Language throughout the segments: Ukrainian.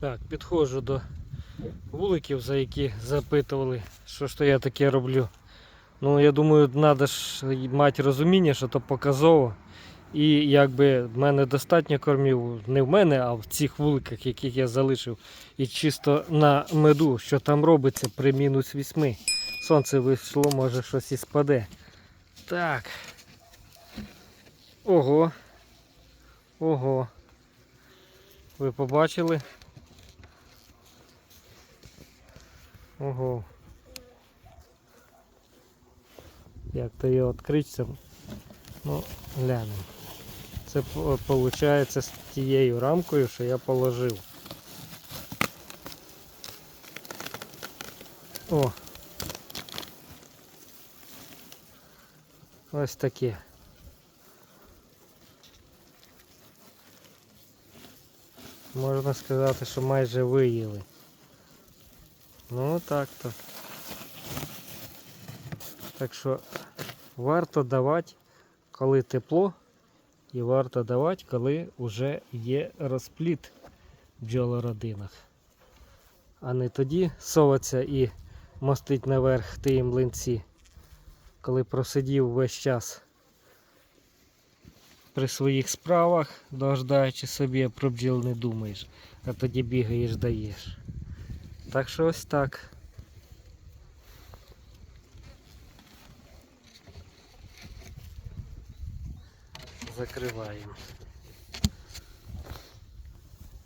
Так, підходжу до вуликів, за які запитували, що ж то я таке роблю. Ну, я думаю, треба ж мати розуміння, що то показово. І якби в мене достатньо кормів, не в мене, а в цих вуликах, яких я залишив. І чисто на меду, що там робиться при мінус 8. Сонце вийшло, може щось і спаде. Так. Ого. Ого. Ви побачили? Ого. Як то його відкриться? Ну, глянемо. Це виходить з тією рамкою, що я положив. О! Ось таке. Можна сказати, що майже виїли. Ну так то. Так що варто давати, коли тепло, і варто давати, коли вже є розпліт в бджолородинах. А не тоді соваться і мостить наверх ті млинці, коли просидів весь час при своїх справах, дождаючи собі, про бджіл не думаєш, а тоді бігаєш, даєш. Так що ось так. Закриваємо.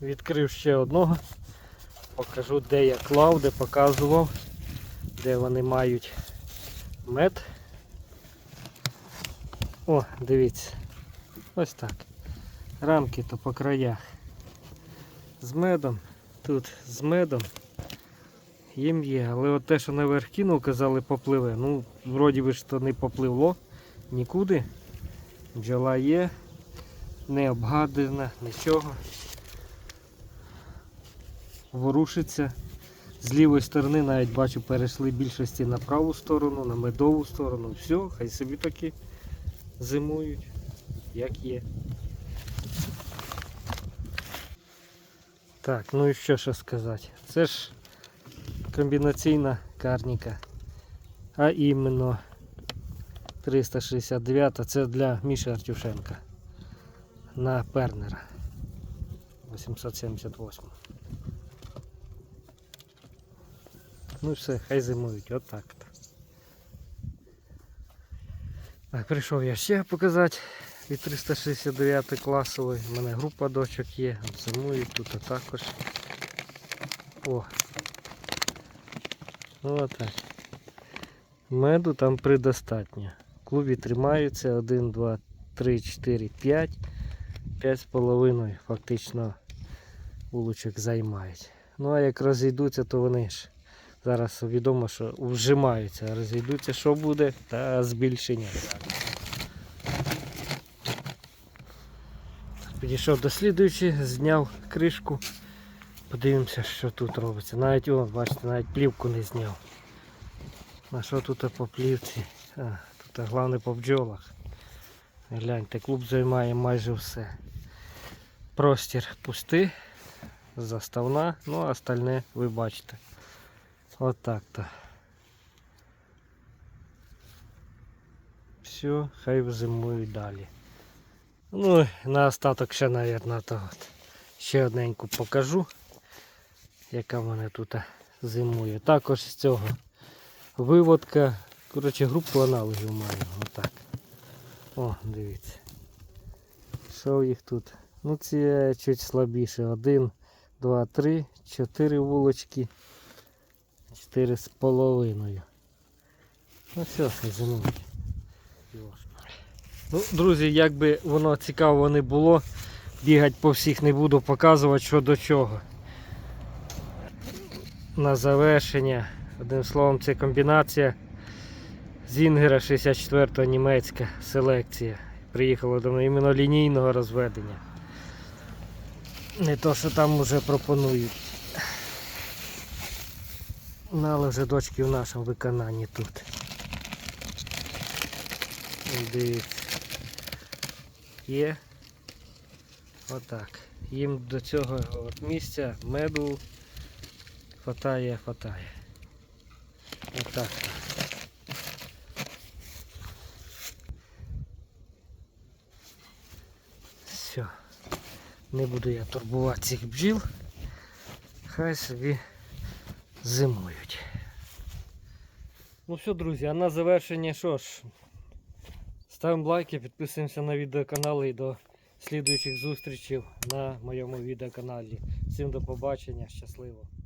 Відкрив ще одного. Покажу, де я клав, де показував, де вони мають мед. О, дивіться. Ось так. Рамки то по краях. З медом. Тут з медом. Їм є, але от те, що наверх кинув, казали, попливе. Ну, вроді би ж то не попливло нікуди. Бджола є, не обгадана, нічого. Ворушиться. З лівої сторони навіть бачу перейшли більшості на праву сторону, на медову сторону. Все, хай собі таки зимують, як є. Так, ну і що ще сказати? Це ж комбінаційна карніка. А іменно 369 це для Міші Артюшенка на Пернера 878. Ну все, хай зимують, отак. -то. Так, прийшов я ще показати від 369 класової. У мене група дочок є, зимують тут також. О! Ну отак. Меду там предостатньо. В клубі тримаються 1, 2, 3, 4, 5. 5 з половиною фактично вуличок займають. Ну а як розійдуться, то вони ж зараз відомо, що вжимаються. А розійдуться, що буде? Та збільшення. Підійшов до слідуючої, зняв кришку. Подивимося, що тут робиться. Навіть о, бачите, навіть плівку не зняв. На що тут по плівці? А, тут головне по бджолах. Гляньте, клуб займає майже все. Простір пустий, заставна, ну а остальне ви бачите. Отак то. Все, хай зимують далі. Ну, на остаток ще, мабуть, то от. ще одненьку покажу, яка в мене тут зимує. Також з цього виводка. Коротше, групу аналогів маю. Отак. О, дивіться. Що їх тут? Ну ці чуть слабіше. Один, два, три, чотири вулочки. Чотири з половиною. Ну все, зимують. Ну, друзі, як би воно цікаво не було, бігати по всіх не буду, показувати що до чого. На завершення, одним словом, це комбінація Зінгера 64-го німецька селекція. Приїхала до мене іменно лінійного розведення. Не то, що там вже пропонують. Ну, але вже дочки в нашому виконанні тут. Дивіться. Є. Отак. їм до цього от місця меду хватає, хватає. Отак. Все. Не буду я турбувати цих бджіл. Хай собі зимують. Ну все, друзі, а на завершення що ж? Ставимо лайки, підписуємося на відеоканал і до слідуючих зустрічей на моєму відеоканалі. Всім до побачення, щасливо!